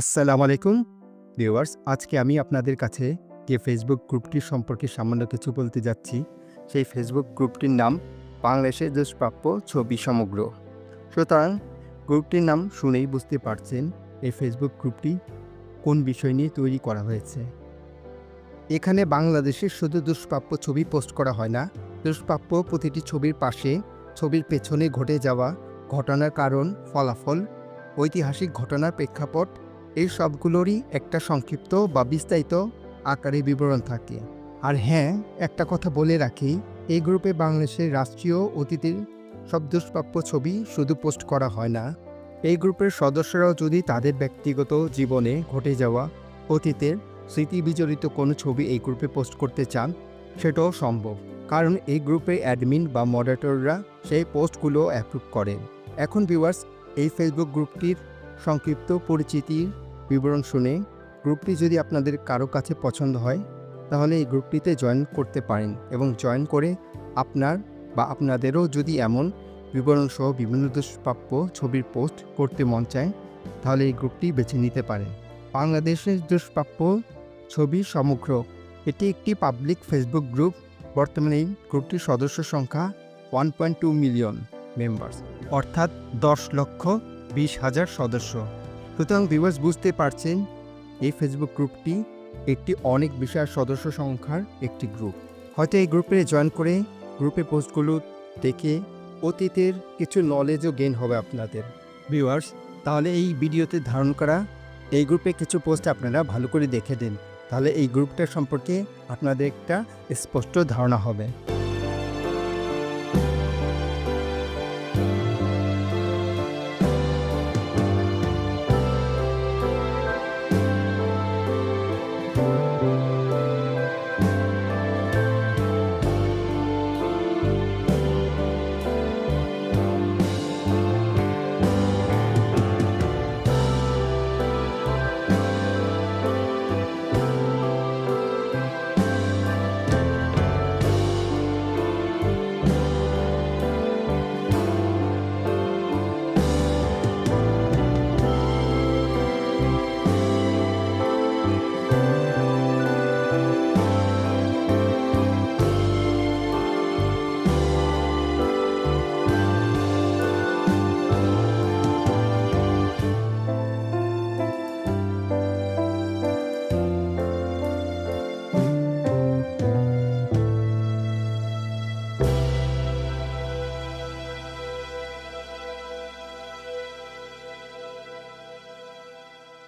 আসসালামু আলাইকুম। ভিউয়ার্স, আজকে আমি আপনাদের কাছে যে ফেসবুক গ্রুপটির সম্পর্কে সামান্য কিছু বলতে যাচ্ছি, সেই ফেসবুক গ্রুপটির নাম বাংলাদেশের দুষ্প্রাপ্য ছবি সমগ্র। সুতরাং গ্রুপটির নাম শুনেই বুঝতে পারছেন এই ফেসবুক গ্রুপটি কোন বিষয় নিয়ে তৈরি করা হয়েছে। এখানে বাংলাদেশের শুধু দুষ্প্রাপ্য ছবি পোস্ট করা হয় না দুষ্প্রাপ্য প্রতিটি ছবির পাশে ছবির পেছনে ঘটে যাওয়া ঘটনার কারণ, ফলাফল, ঐতিহাসিক ঘটনার প্রেক্ষাপট এই সবগুলোরই একটা সংক্ষিপ্ত বা বিস্তারিত আকারে বিবরণ থাকে। আর হ্যাঁ একটা কথা বলে রাখি, এই গ্রুপে বাংলাদেশের রাষ্ট্রীয় অতীতের সব দুষ্প্রাপ্য ছবি শুধু পোস্ট করা হয় না। এই গ্রুপের সদস্যরাও যদি তাদের ব্যক্তিগত জীবনে ঘটে যাওয়া অতীতের স্মৃতি বিজড়িত কোনো ছবি এই গ্রুপে পোস্ট করতে চান, সেটাও সম্ভব। কারণ এই গ্রুপে অ্যাডমিন বা মডারেটররা সেই পোস্টগুলো অ্যাপ্রুভ করেন এখন ভিউয়ার্স, এই ফেসবুক গ্রুপটির সংক্ষিপ্ত পরিচিতির বিবরণ শুনে গ্রুপটি যদি আপনাদের কারও কাছে পছন্দ হয়, তাহলে এই গ্রুপটিতে জয়েন করতে পারেন এবং জয়েন করে আপনার বা আপনাদেরও যদি এমন বিবরণ সহ বিভিন্ন দুষ্প্রাপ্য ছবির পোস্ট করতে মন চায়, তাহলে এই গ্রুপটি বেছে নিতে পারেন। বাংলাদেশের দুষ্প্রাপ্য ছবি সমগ্র এটি একটি পাবলিক ফেসবুক গ্রুপ। বর্তমানে এই গ্রুপটির সদস্য সংখ্যা one point two million members অর্থাৎ দশ লক্ষ বিশ হাজার সদস্য। সুতরাং ভিউয়ার্স বুঝতে পারছেন, এই ফেসবুক গ্রুপটি একটি অনেক বিশাল সদস্য সংখ্যার একটি গ্রুপ। হয়তো এই গ্রুপে জয়েন করে গ্রুপে পোস্টগুলো দেখে অতীতের কিছু নলেজও গেইন হবে আপনাদের। ভিউয়ার্স তাহলে এই ভিডিওতে ধারণ করা এই গ্রুপে কিছু পোস্ট আপনারা ভালো করে দেখে দিন। তাহলে এই গ্রুপটা সম্পর্কে আপনাদের একটা স্পষ্ট ধারণা হবে।